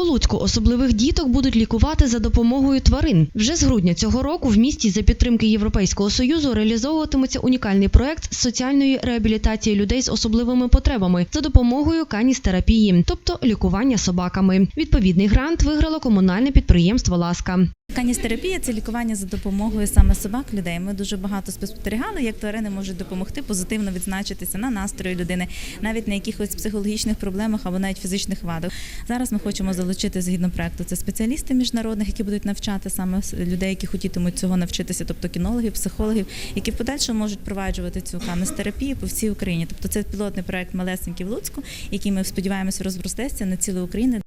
У Луцьку особливих діток будуть лікувати за допомогою тварин. Вже з грудня цього року в місті за підтримки Європейського союзу реалізовуватиметься унікальний проект з соціальної реабілітації людей з особливими потребами за допомогою каністерапії, тобто лікування собаками. Відповідний грант виграло комунальне підприємство Ласка. Каністерапія це лікування за допомогою саме собак людей. Ми дуже багато спостерігали, як тварини можуть допомогти позитивно відзначитися на настрої людини, навіть на якихось психологічних проблемах або навіть фізичних вадах. Зараз ми хочемо залучити згідно проекту. Це спеціалісти міжнародних, які будуть навчати саме людей, які хотітимуть цього навчитися, тобто кінологів, психологів, які в подальшому можуть впроваджувати цю каністерапію по всій Україні. Тобто це пілотний проект малесенький в Луцьку, який ми сподіваємося розростеться на цілу Україну.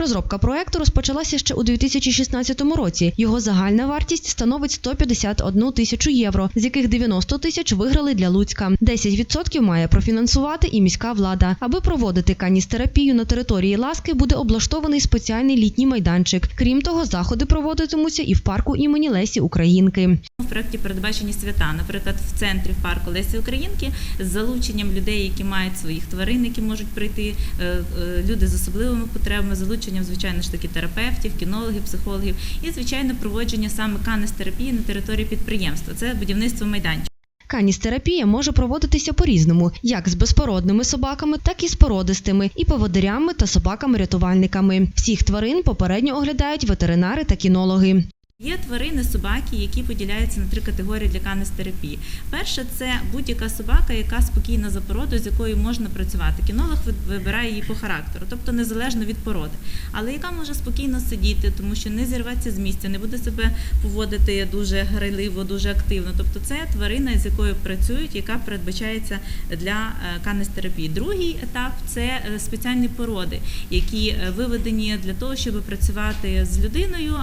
Розробка проекту розпочалася ще у 2016 році. Його загальна вартість становить 151 тисячу євро, з яких 90 тисяч виграли для Луцька. 10% має профінансувати і міська влада. Аби проводити каністерапію на території Ласки, буде облаштований спеціальний літній майданчик. Крім того, заходи проводитимуться і в парку імені Лесі Українки. В проєкті передбачені свята, наприклад, в центрі парку Лесі Українки з залученням людей, які мають своїх тварин, які можуть прийти, е, е, люди з особливими потребами, залученням, звичайно ж таки, терапевтів, кінологів, психологів і, звичайно, проводження саме канестерапії на території підприємства. Це будівництво майданчика. Каністерапія може проводитися по-різному, як з безпородними собаками, так і з породистими, і поводирями та собаками-рятувальниками. Всіх тварин попередньо оглядають ветеринари та кінологи. Є тварини, собаки, які поділяються на три категорії для канестерапії. Перше це будь-яка собака, яка спокійна за породою, з якою можна працювати. Кінолог вибирає її по характеру, тобто незалежно від породи, але яка може спокійно сидіти, тому що не зірветься з місця, не буде себе поводити дуже грайливо, дуже активно. Тобто це тварина, з якою працюють, яка передбачається для е, канестерапії. Другий етап це е, спеціальні породи, які е, виведені для того, щоб працювати з людиною.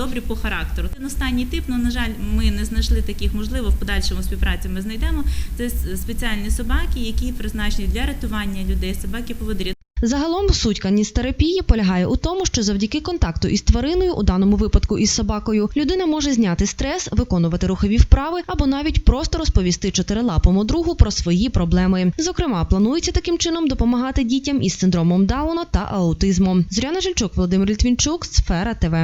Добрі по характеру. Останній тип, ну на жаль, ми не знайшли таких. Можливо, в подальшому співпраці ми знайдемо. Це спеціальні собаки, які призначені для рятування людей, собаки поводирі. Загалом суть каністерапії полягає у тому, що завдяки контакту із твариною, у даному випадку із собакою, людина може зняти стрес, виконувати рухові вправи або навіть просто розповісти чотирилапому другу про свої проблеми. Зокрема, планується таким чином допомагати дітям із синдромом Дауна та аутизмом. Зоряна Жильчук, Володимир Літвінчук, Сфера ТВ.